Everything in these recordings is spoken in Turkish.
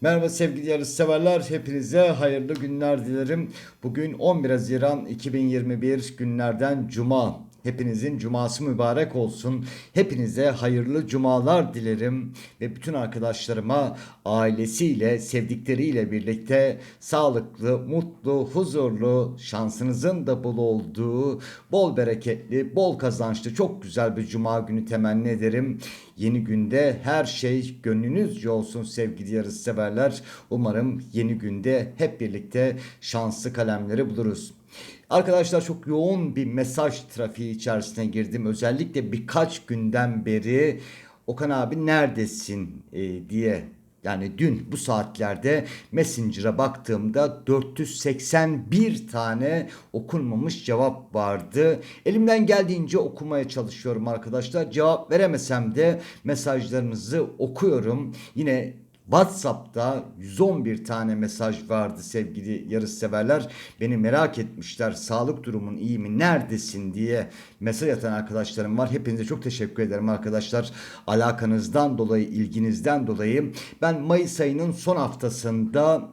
Merhaba sevgili yarışseverler. Hepinize hayırlı günler dilerim. Bugün 11 Haziran 2021 günlerden Cuma. Hepinizin cuması mübarek olsun. Hepinize hayırlı cumalar dilerim. Ve bütün arkadaşlarıma ailesiyle, sevdikleriyle birlikte sağlıklı, mutlu, huzurlu, şansınızın da bol olduğu, bol bereketli, bol kazançlı, çok güzel bir cuma günü temenni ederim. Yeni günde her şey gönlünüzce olsun sevgili yarışseverler. Umarım yeni günde hep birlikte şanslı kalemleri buluruz. Arkadaşlar çok yoğun bir mesaj trafiği içerisine girdim. Özellikle birkaç günden beri Okan abi neredesin e, diye yani dün bu saatlerde Messenger'a baktığımda 481 tane okunmamış cevap vardı. Elimden geldiğince okumaya çalışıyorum arkadaşlar. Cevap veremesem de mesajlarınızı okuyorum. Yine WhatsApp'ta 111 tane mesaj vardı sevgili yarışseverler. Beni merak etmişler. Sağlık durumun iyi mi? Neredesin diye mesaj atan arkadaşlarım var. Hepinize çok teşekkür ederim arkadaşlar. Alakanızdan dolayı, ilginizden dolayı. Ben Mayıs ayının son haftasında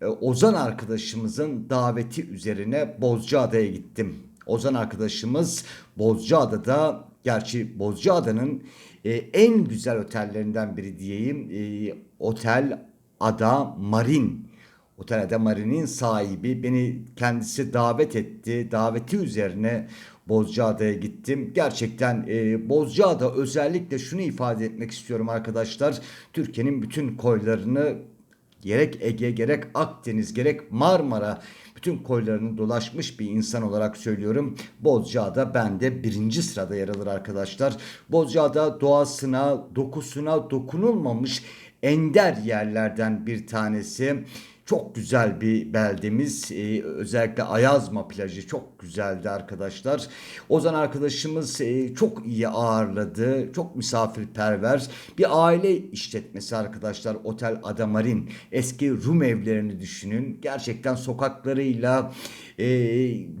e, Ozan arkadaşımızın daveti üzerine Bozcaada'ya gittim. Ozan arkadaşımız Bozcaada'da gerçi Bozcaada'nın e, en güzel otellerinden biri diyeyim. E, Otel Ada Marin. Otel Ada Marin'in sahibi beni kendisi davet etti. Daveti üzerine Bozcaada'ya gittim. Gerçekten e, Bozcaada özellikle şunu ifade etmek istiyorum arkadaşlar. Türkiye'nin bütün koylarını gerek Ege gerek Akdeniz gerek Marmara bütün koylarını dolaşmış bir insan olarak söylüyorum. Bozcaada bende birinci sırada yer alır arkadaşlar. Bozcaada doğasına, dokusuna dokunulmamış ender yerlerden bir tanesi. Çok güzel bir beldemiz. Ee, özellikle Ayazma plajı çok güzeldi arkadaşlar. Ozan arkadaşımız e, çok iyi ağırladı. Çok misafirperver. Bir aile işletmesi arkadaşlar. Otel Adamarin. Eski Rum evlerini düşünün. Gerçekten sokaklarıyla, e,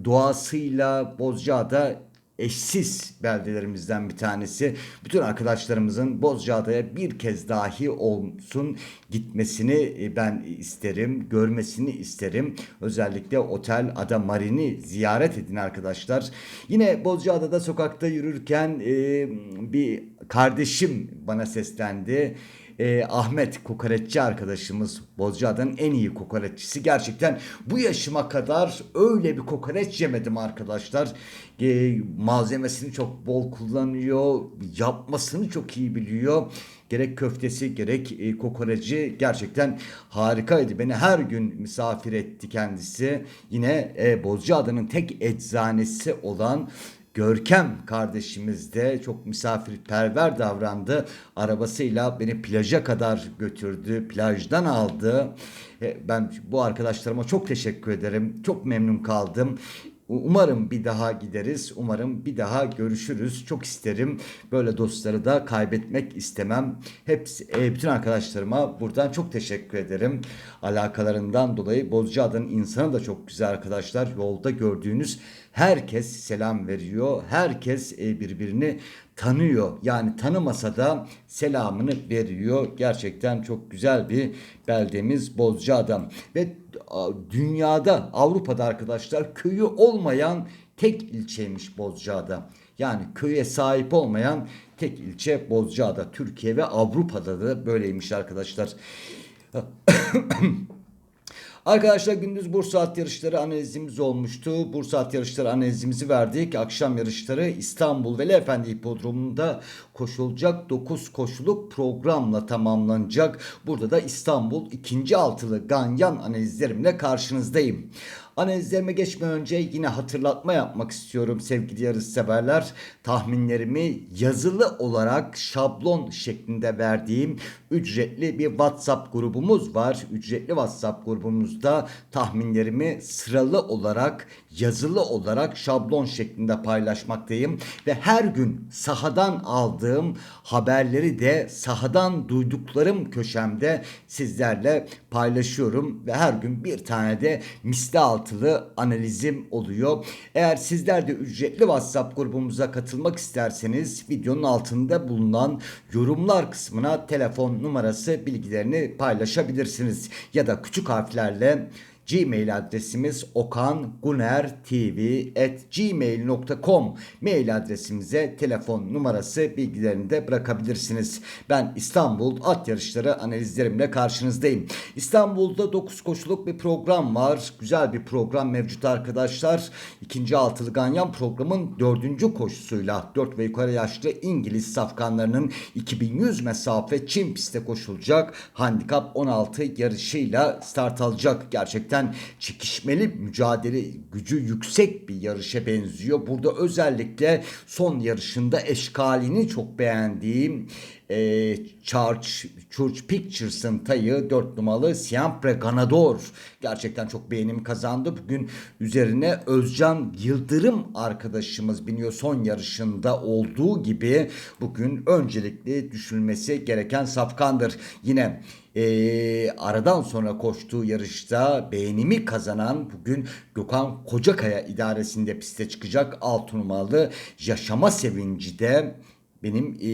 doğasıyla Bozcaada eşsiz beldelerimizden bir tanesi. Bütün arkadaşlarımızın Bozcaada'ya bir kez dahi olsun gitmesini e, ben isterim, görmesini isterim. Özellikle Otel Ada Marin'i ziyaret edin arkadaşlar. Yine Bozcaada'da sokakta yürürken e, bir kardeşim bana seslendi e, Ahmet kokoreççi arkadaşımız Bozcaada'nın en iyi kokoreççisi. Gerçekten bu yaşıma kadar öyle bir kokoreç yemedim arkadaşlar. E, malzemesini çok bol kullanıyor. Yapmasını çok iyi biliyor. Gerek köftesi gerek e, kokoreci gerçekten harikaydı. Beni her gün misafir etti kendisi. Yine e, Bozcaada'nın tek eczanesi olan Görkem kardeşimiz de çok misafirperver davrandı. Arabasıyla beni plaja kadar götürdü. Plajdan aldı. E, Ben bu arkadaşlarıma çok teşekkür ederim. Çok memnun kaldım. Umarım bir daha gideriz. Umarım bir daha görüşürüz. Çok isterim. Böyle dostları da kaybetmek istemem. Hepsi, e, bütün arkadaşlarıma buradan çok teşekkür ederim. Alakalarından dolayı Bozcaada'nın insanı da çok güzel arkadaşlar. Yolda gördüğünüz herkes selam veriyor. Herkes e, birbirini tanıyor. Yani tanımasa da selamını veriyor. Gerçekten çok güzel bir beldemiz Bozcaada. Ve dünyada Avrupa'da arkadaşlar köyü olmayan tek ilçeymiş Bozcaada. Yani köye sahip olmayan tek ilçe Bozcaada. Türkiye ve Avrupa'da da böyleymiş arkadaşlar. Arkadaşlar gündüz Bursa at yarışları analizimiz olmuştu. Bursa at yarışları analizimizi verdik. Akşam yarışları İstanbul Veli Efendi Hipodromu'nda koşulacak 9 koşuluk programla tamamlanacak. Burada da İstanbul ikinci altılı Ganyan analizlerimle karşınızdayım. Analizlerime geçmeden önce yine hatırlatma yapmak istiyorum sevgili yarışseverler. Tahminlerimi yazılı olarak şablon şeklinde verdiğim ücretli bir WhatsApp grubumuz var. Ücretli WhatsApp grubumuzda tahminlerimi sıralı olarak yazılı olarak şablon şeklinde paylaşmaktayım ve her gün sahadan aldığım haberleri de sahadan duyduklarım köşemde sizlerle paylaşıyorum. Ve her gün bir tane de misli altılı analizim oluyor. Eğer sizler de ücretli WhatsApp grubumuza katılmak isterseniz videonun altında bulunan yorumlar kısmına telefon numarası bilgilerini paylaşabilirsiniz. Ya da küçük harflerle Gmail adresimiz okangunertv@gmail.com mail adresimize telefon numarası bilgilerini de bırakabilirsiniz. Ben İstanbul at yarışları analizlerimle karşınızdayım. İstanbul'da 9 koşuluk bir program var. Güzel bir program mevcut arkadaşlar. İkinci altılı ganyan programın dördüncü koşusuyla 4 ve yukarı yaşlı İngiliz safkanlarının 2100 mesafe Çin pistte koşulacak. Handikap 16 yarışıyla start alacak. Gerçekten çekişmeli mücadele gücü yüksek bir yarışa benziyor. Burada özellikle son yarışında eşkalini çok beğendiğim e, Church, Church Pictures'ın tayı 4 numaralı Siempre Ganador gerçekten çok beğenim kazandı. Bugün üzerine Özcan Yıldırım arkadaşımız biniyor son yarışında olduğu gibi bugün öncelikli düşünülmesi gereken safkandır. Yine e, aradan sonra koştuğu yarışta beğenimi kazanan bugün Gökhan Kocakaya idaresinde piste çıkacak 6 numaralı Yaşama Sevinci de benim e,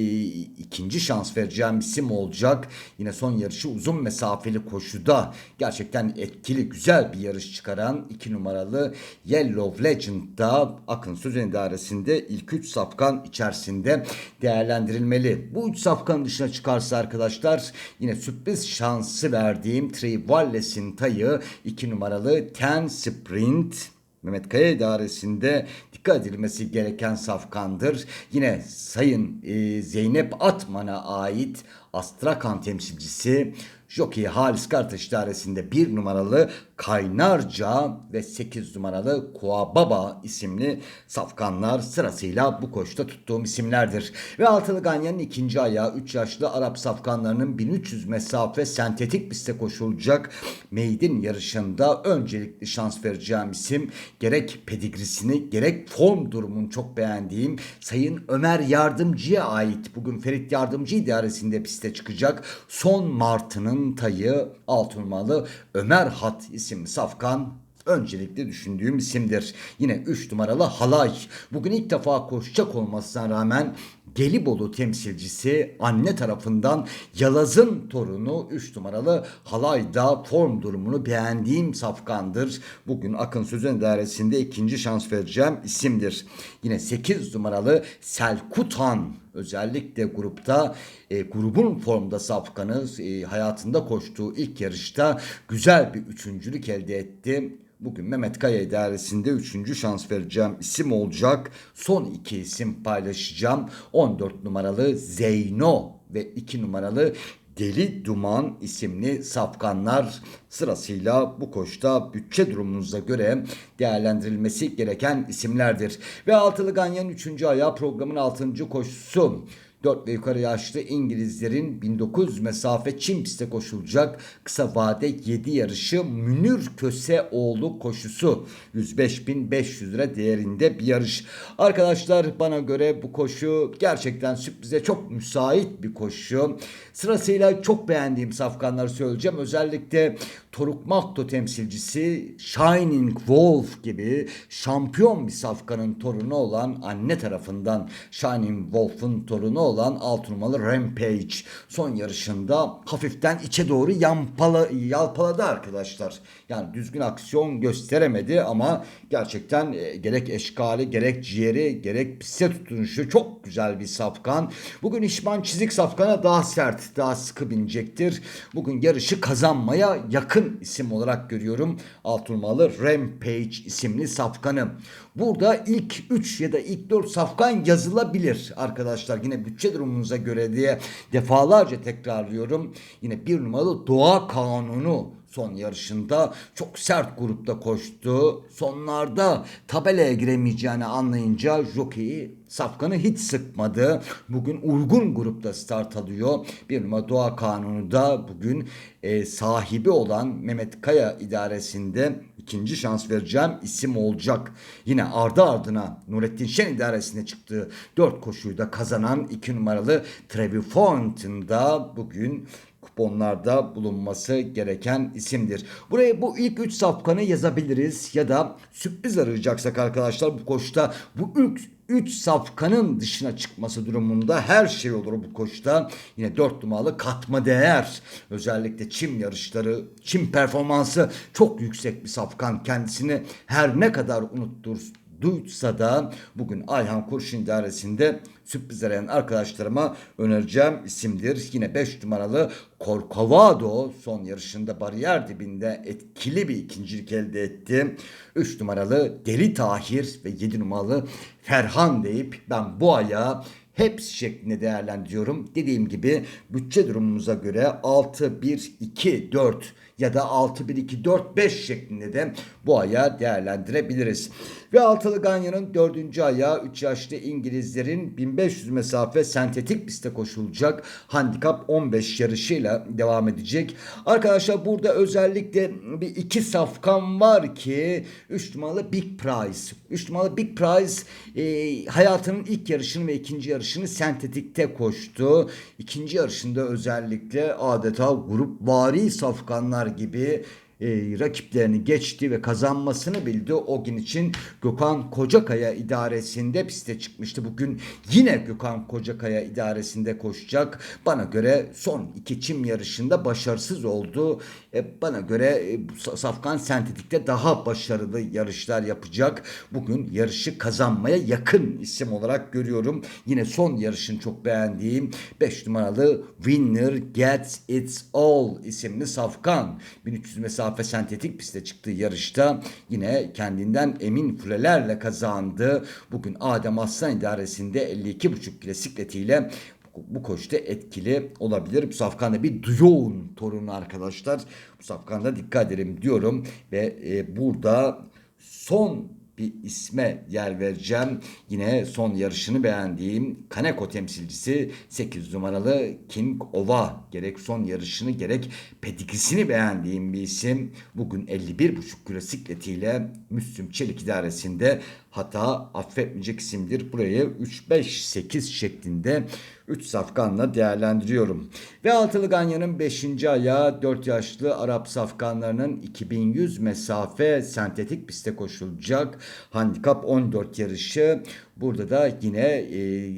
ikinci şans vereceğim isim olacak. Yine son yarışı uzun mesafeli koşuda gerçekten etkili güzel bir yarış çıkaran iki numaralı Yellow Legend'da Akın Sözen idaresinde ilk üç safkan içerisinde değerlendirilmeli. Bu üç safkanın dışına çıkarsa arkadaşlar yine sürpriz şansı verdiğim Trivalles'in tayı iki numaralı Ten Sprint Mehmet Kaya idaresinde dikkat edilmesi gereken safkandır. Yine Sayın e, Zeynep Atman'a ait Astrakan temsilcisi Jockey Halis Kartaş idaresinde bir numaralı Kaynarca ve 8 numaralı Kuababa isimli safkanlar sırasıyla bu koşta tuttuğum isimlerdir. Ve Altılı Ganyan'ın ikinci ayağı 3 yaşlı Arap safkanlarının 1300 mesafe sentetik pistte koşulacak meydin yarışında öncelikli şans vereceğim isim gerek pedigrisini gerek form durumunu çok beğendiğim Sayın Ömer Yardımcı'ya ait bugün Ferit Yardımcı idaresinde piste çıkacak son Martı'nın tayı altın numaralı Ömer Hat isimli safkan öncelikle düşündüğüm isimdir. Yine 3 numaralı Halay. Bugün ilk defa koşacak olmasına rağmen Gelibolu temsilcisi anne tarafından Yalaz'ın torunu 3 numaralı Halay'da form durumunu beğendiğim safkandır. Bugün Akın Sözen dairesinde ikinci şans vereceğim isimdir. Yine 8 numaralı Selkutan özellikle grupta e, grubun formda safkanı e, hayatında koştuğu ilk yarışta güzel bir üçüncülük elde etti. Bugün Mehmet Kaya idaresinde üçüncü şans vereceğim isim olacak. Son iki isim paylaşacağım. 14 numaralı Zeyno ve 2 numaralı Deli Duman isimli safkanlar sırasıyla bu koşta bütçe durumunuza göre değerlendirilmesi gereken isimlerdir. Ve Altılı Ganyan 3. ayağı programın 6. koşusu. 4 ve yukarı yaşlı İngilizlerin 1900 mesafe Çin pistte koşulacak kısa vade 7 yarışı Münir Köseoğlu koşusu 105.500 lira değerinde bir yarış. Arkadaşlar bana göre bu koşu gerçekten sürprize çok müsait bir koşu. Sırasıyla çok beğendiğim safkanları söyleyeceğim. Özellikle Toruk Makto temsilcisi Shining Wolf gibi şampiyon bir safkanın torunu olan anne tarafından Shining Wolf'un torunu olan alt numaralı Rampage son yarışında hafiften içe doğru yampala, yalpaladı arkadaşlar. Yani düzgün aksiyon gösteremedi ama gerçekten e, gerek eşkali gerek ciğeri gerek piste tutunuşu çok güzel bir safkan. Bugün İşman Çizik safkana daha sert daha sıkı binecektir. Bugün yarışı kazanmaya yakın isim olarak görüyorum. Altınmalı Rampage isimli safkanı. Burada ilk 3 ya da ilk 4 safkan yazılabilir arkadaşlar. Yine bütçe durumunuza göre diye defalarca tekrarlıyorum. Yine bir numaralı doğa kanunu son yarışında çok sert grupta koştu. Sonlarda tabelaya giremeyeceğini anlayınca jokeyi Safkan'ı hiç sıkmadı. Bugün uygun grupta start alıyor. Bir numara Doğa Kanunu da bugün e, sahibi olan Mehmet Kaya idaresinde ikinci şans vereceğim isim olacak. Yine ardı ardına Nurettin Şen idaresine çıktığı 4 koşuyu da kazanan 2 numaralı Trevi Fountain bugün kuponlarda bulunması gereken isimdir. Buraya bu ilk 3 safkanı yazabiliriz ya da sürpriz arayacaksak arkadaşlar bu koşta bu ilk 3 safkanın dışına çıkması durumunda her şey olur bu koşta. Yine 4 numaralı katma değer. Özellikle çim yarışları, çim performansı çok yüksek bir safkan. Kendisini her ne kadar unuttur duysa da bugün Ayhan Kurşun idaresinde sürpriz arayan arkadaşlarıma önereceğim isimdir. Yine 5 numaralı Corcovado son yarışında bariyer dibinde etkili bir ikincilik elde etti. 3 numaralı Deli Tahir ve 7 numaralı Ferhan deyip ben bu aya hepsi şeklinde değerlendiriyorum. Dediğim gibi bütçe durumumuza göre 6, 1, 2, 4 ya da 6, 1, 2, 4, 5 şeklinde de bu aya değerlendirebiliriz. Ve altılı Ganya'nın dördüncü ayağı 3 yaşlı İngilizlerin 1500 mesafe sentetik pistte koşulacak handikap 15 yarışıyla devam edecek. Arkadaşlar burada özellikle bir iki safkan var ki 3 numaralı Big Prize. 3 numaralı Big Prize e, hayatının ilk yarışını ve ikinci yarışını sentetikte koştu. İkinci yarışında özellikle adeta grup vari safkanlar gibi e, rakiplerini geçti ve kazanmasını bildi. O gün için Gökhan Kocakaya idaresinde piste çıkmıştı. Bugün yine Gökhan Kocakaya idaresinde koşacak. Bana göre son iki çim yarışında başarısız oldu. E, bana göre e, Safkan Sentetik'te daha başarılı yarışlar yapacak. Bugün yarışı kazanmaya yakın isim olarak görüyorum. Yine son yarışın çok beğendiğim 5 numaralı Winner Gets It's All isimli Safkan. 1300 mesafe sentetik pistte çıktığı yarışta yine kendinden emin fülelerle kazandı. Bugün Adem Aslan idaresinde 52,5 kilo sikletiyle bu koşta etkili olabilir. Bu safkanda bir Duyoğun torunu arkadaşlar. Bu safkanda dikkat edelim diyorum ve e, burada son bir isme yer vereceğim. Yine son yarışını beğendiğim Kaneko temsilcisi 8 numaralı King Ova. Gerek son yarışını gerek pedigrisini beğendiğim bir isim. Bugün 51,5 kilo sikletiyle Müslüm Çelik idaresinde hata affetmeyecek isimdir. Burayı 3-5-8 şeklinde 3 safkanla değerlendiriyorum. Ve Altılı Ganyan'ın 5. ayağı 4 yaşlı Arap safkanlarının 2100 mesafe sentetik piste koşulacak. Handikap 14 yarışı. Burada da yine e,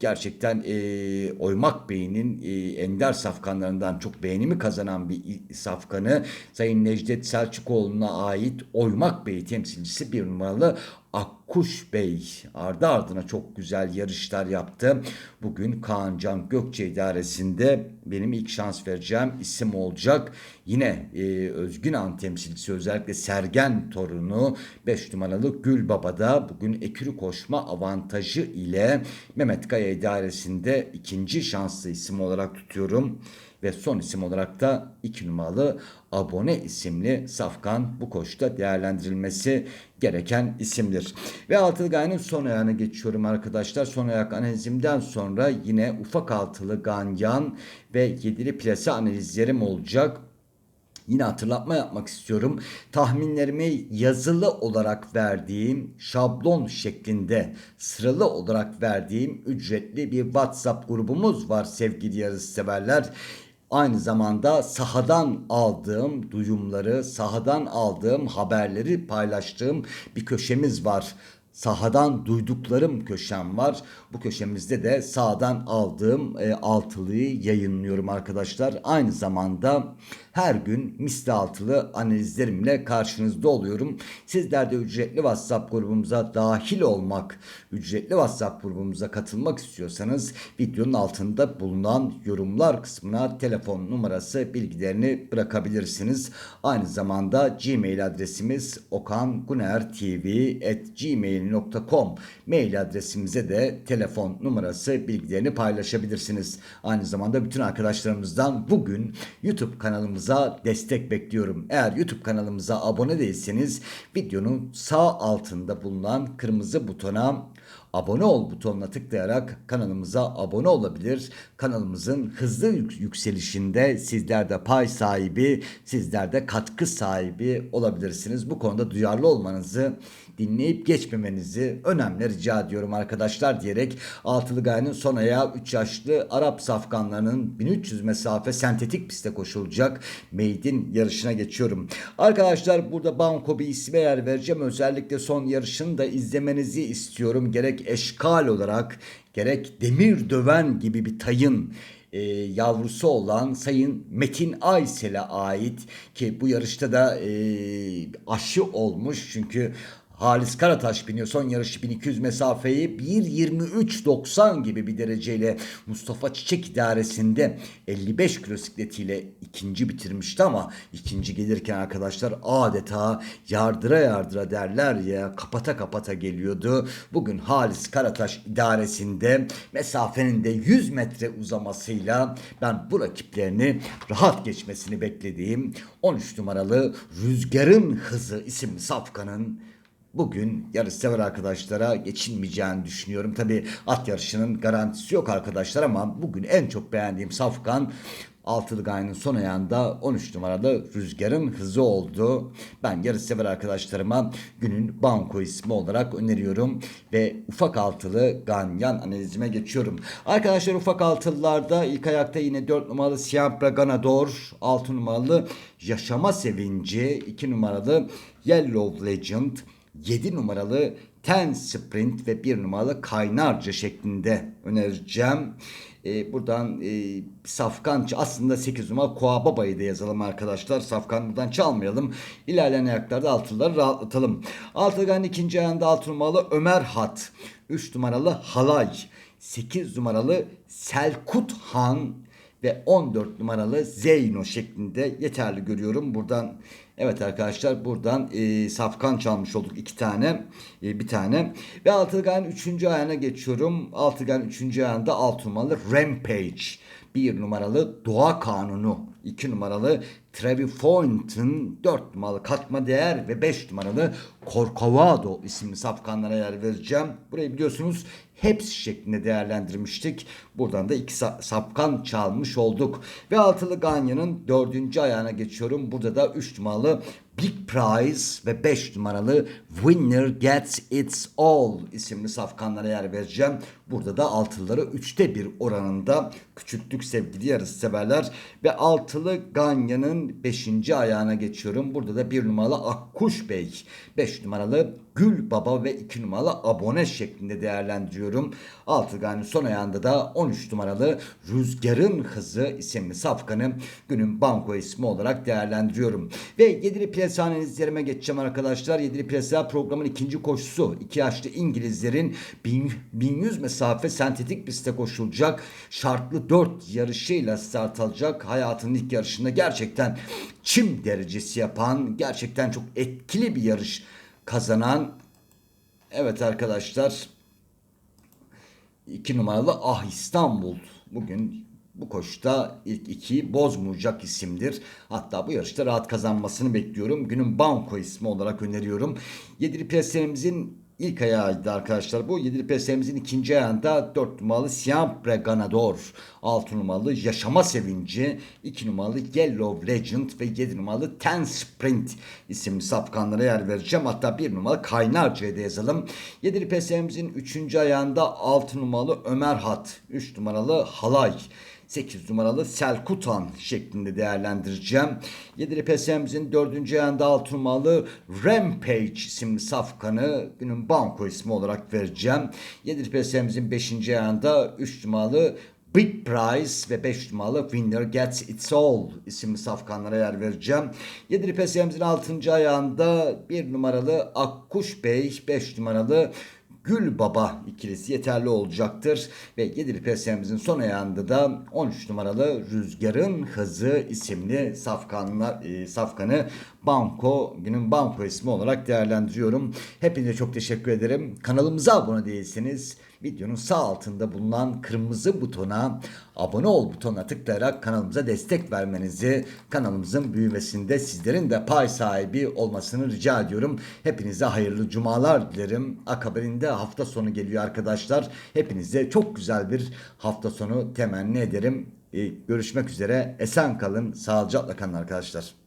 gerçekten e, Oymak Bey'in e, ender safkanlarından çok beğenimi kazanan bir safkanı Sayın Necdet Selçukoğlu'na ait Oymak Bey temsilcisi bir numaralı Akkuş Bey ardı ardına çok güzel yarışlar yaptı. Bugün Kaan Can Gökçe idaresinde benim ilk şans vereceğim isim olacak. Yine e, Özgün An temsilcisi özellikle Sergen torunu 5 numaralı Gül Baba'da bugün ekürü koşma avantajı ile Mehmet Kaya idaresinde ikinci şanslı isim olarak tutuyorum ve son isim olarak da 2 numaralı abone isimli Safkan bu koşta değerlendirilmesi gereken isimdir. Ve altılı gayenin son ayağına geçiyorum arkadaşlar. Son ayak analizimden sonra yine ufak altılı ganyan ve yedili plase analizlerim olacak. Yine hatırlatma yapmak istiyorum. Tahminlerimi yazılı olarak verdiğim şablon şeklinde sıralı olarak verdiğim ücretli bir WhatsApp grubumuz var sevgili yarış severler. Aynı zamanda sahadan aldığım duyumları, sahadan aldığım haberleri paylaştığım bir köşemiz var sahadan duyduklarım köşem var. Bu köşemizde de sağdan aldığım e, altılıyı yayınlıyorum arkadaşlar. Aynı zamanda her gün misli altılı analizlerimle karşınızda oluyorum. Sizler de ücretli WhatsApp grubumuza dahil olmak, ücretli WhatsApp grubumuza katılmak istiyorsanız videonun altında bulunan yorumlar kısmına telefon numarası bilgilerini bırakabilirsiniz. Aynı zamanda Gmail adresimiz okangunertv@gmail.com mail adresimize de telefon numarası bilgilerini paylaşabilirsiniz. Aynı zamanda bütün arkadaşlarımızdan bugün YouTube kanalımız kanalımıza destek bekliyorum. Eğer YouTube kanalımıza abone değilseniz videonun sağ altında bulunan kırmızı butona abone ol butonuna tıklayarak kanalımıza abone olabilir. Kanalımızın hızlı yük- yükselişinde sizler de pay sahibi, sizler de katkı sahibi olabilirsiniz. Bu konuda duyarlı olmanızı dinleyip geçmemenizi önemli rica ediyorum arkadaşlar diyerek Altılı Gaye'nin son ayağı 3 yaşlı Arap safkanlarının 1300 mesafe sentetik pistte koşulacak Maid'in yarışına geçiyorum. Arkadaşlar burada banko bir isme yer vereceğim. Özellikle son yarışını da izlemenizi istiyorum. Gerek eşkal olarak gerek demir döven gibi bir tayın e, yavrusu olan Sayın Metin Aysel'e ait ki bu yarışta da e, aşı olmuş çünkü Halis Karataş biniyor son yarışı 1200 mesafeyi 1.23.90 gibi bir dereceyle Mustafa Çiçek idaresinde 55 kilo sikletiyle ikinci bitirmişti ama ikinci gelirken arkadaşlar adeta yardıra yardıra derler ya kapata kapata geliyordu. Bugün Halis Karataş idaresinde mesafenin de 100 metre uzamasıyla ben bu rakiplerini rahat geçmesini beklediğim 13 numaralı Rüzgarın Hızı isimli safkanın bugün yarışsever arkadaşlara geçilmeyeceğini düşünüyorum. Tabi at yarışının garantisi yok arkadaşlar ama bugün en çok beğendiğim safkan Altılı Gaye'nin son ayağında 13 numaralı Rüzgar'ın hızı oldu. Ben yarışsever arkadaşlarıma günün banko ismi olarak öneriyorum. Ve ufak altılı Ganyan analizime geçiyorum. Arkadaşlar ufak altılılarda ilk ayakta yine 4 numaralı Siempre Ganador, 6 numaralı Yaşama Sevinci, 2 numaralı Yellow Legend, 7 numaralı Ten Sprint ve 1 numaralı Kaynarca şeklinde önereceğim. Ee, buradan e, Safkan aslında 8 numara Koa Baba'yı da yazalım arkadaşlar. Safkan buradan çalmayalım. İlerleyen ayaklarda altıları rahatlatalım. Altıgan ikinci ayağında 6 numaralı Ömer Hat. 3 numaralı Halay. 8 numaralı Selkut Han ve 14 numaralı Zeyno şeklinde yeterli görüyorum. Buradan evet arkadaşlar buradan e, safkan çalmış olduk iki tane e, bir tane ve altıgan 3. ayağına geçiyorum. Altıgan 3. ayağında 6 numaralı Rampage. 1 numaralı Doğa Kanunu. 2 numaralı Trevi Fountain. 4 numaralı Katma Değer ve 5 numaralı Corcovado isimli safkanlara yer vereceğim. Burayı biliyorsunuz hepsi şeklinde değerlendirmiştik. Buradan da iki sa- sapkan çalmış olduk. Ve altılı Ganya'nın dördüncü ayağına geçiyorum. Burada da 3 numaralı Big Prize ve 5 numaralı Winner Gets Its All isimli safkanlara yer vereceğim. Burada da altılıları 3'te 1 oranında küçülttük sevgili yarısı severler. Ve altılı Ganya'nın 5. ayağına geçiyorum. Burada da 1 numaralı Akkuş Bey, 5 numaralı Gül Baba ve 2 numaralı Abone şeklinde değerlendiriyorum. Altı Ganya'nın son ayağında da 13 numaralı Rüzgarın Hızı isimli safkanı günün banko ismi olarak değerlendiriyorum. Ve Yedili Plasa analizlerime geçeceğim arkadaşlar. Yedili Plasa programın ikinci koşusu. 2 yaşlı İngilizlerin 1000 1100 mesafe sentetik pistte koşulacak. Şartlı 4 yarışıyla start alacak. Hayatının ilk yarışında gerçekten çim derecesi yapan, gerçekten çok etkili bir yarış kazanan Evet arkadaşlar 2 numaralı Ah İstanbul bugün bu koşuda ilk ikiyi bozmayacak isimdir. Hatta bu yarışta rahat kazanmasını bekliyorum. Günün banko ismi olarak öneriyorum. Yedili preslerimizin ilk ayağıydı arkadaşlar. Bu yedili preslerimizin ikinci ayağında 4 numaralı Siempre Ganador, 6 numaralı Yaşama Sevinci, 2 numaralı Yellow Legend ve 7 numaralı Ten Sprint isimli safkanlara yer vereceğim. Hatta 1 numaralı Kaynarca'ya da yazalım. Yedili preslerimizin 3. ayağında 6 numaralı Ömer Hat, 3 numaralı Halay, 8 numaralı Selkutan şeklinde değerlendireceğim. Yedili PSM'imizin 4. ayağında 6 numaralı Rampage isimli safkanı günün banko ismi olarak vereceğim. Yedili PSM'imizin 5. ayağında 3 numaralı Big Prize ve 5 numaralı Winner Gets Its All isimli safkanlara yer vereceğim. Yedili PSM'imizin 6. ayağında 1 numaralı Akkuş Bey, 5 numaralı Gül Baba ikilisi yeterli olacaktır. Ve Yedili PSM'imizin son ayağında da 13 numaralı Rüzgarın Hızı isimli safkanla, e, safkanı Banko, günün Banko ismi olarak değerlendiriyorum. Hepinize çok teşekkür ederim. Kanalımıza abone değilseniz videonun sağ altında bulunan kırmızı butona abone ol butonuna tıklayarak kanalımıza destek vermenizi, kanalımızın büyümesinde sizlerin de pay sahibi olmasını rica ediyorum. Hepinize hayırlı cumalar dilerim. Akabinde hafta sonu geliyor arkadaşlar. Hepinize çok güzel bir hafta sonu temenni ederim. Ee, görüşmek üzere. Esen kalın, sağlıcakla kalın arkadaşlar.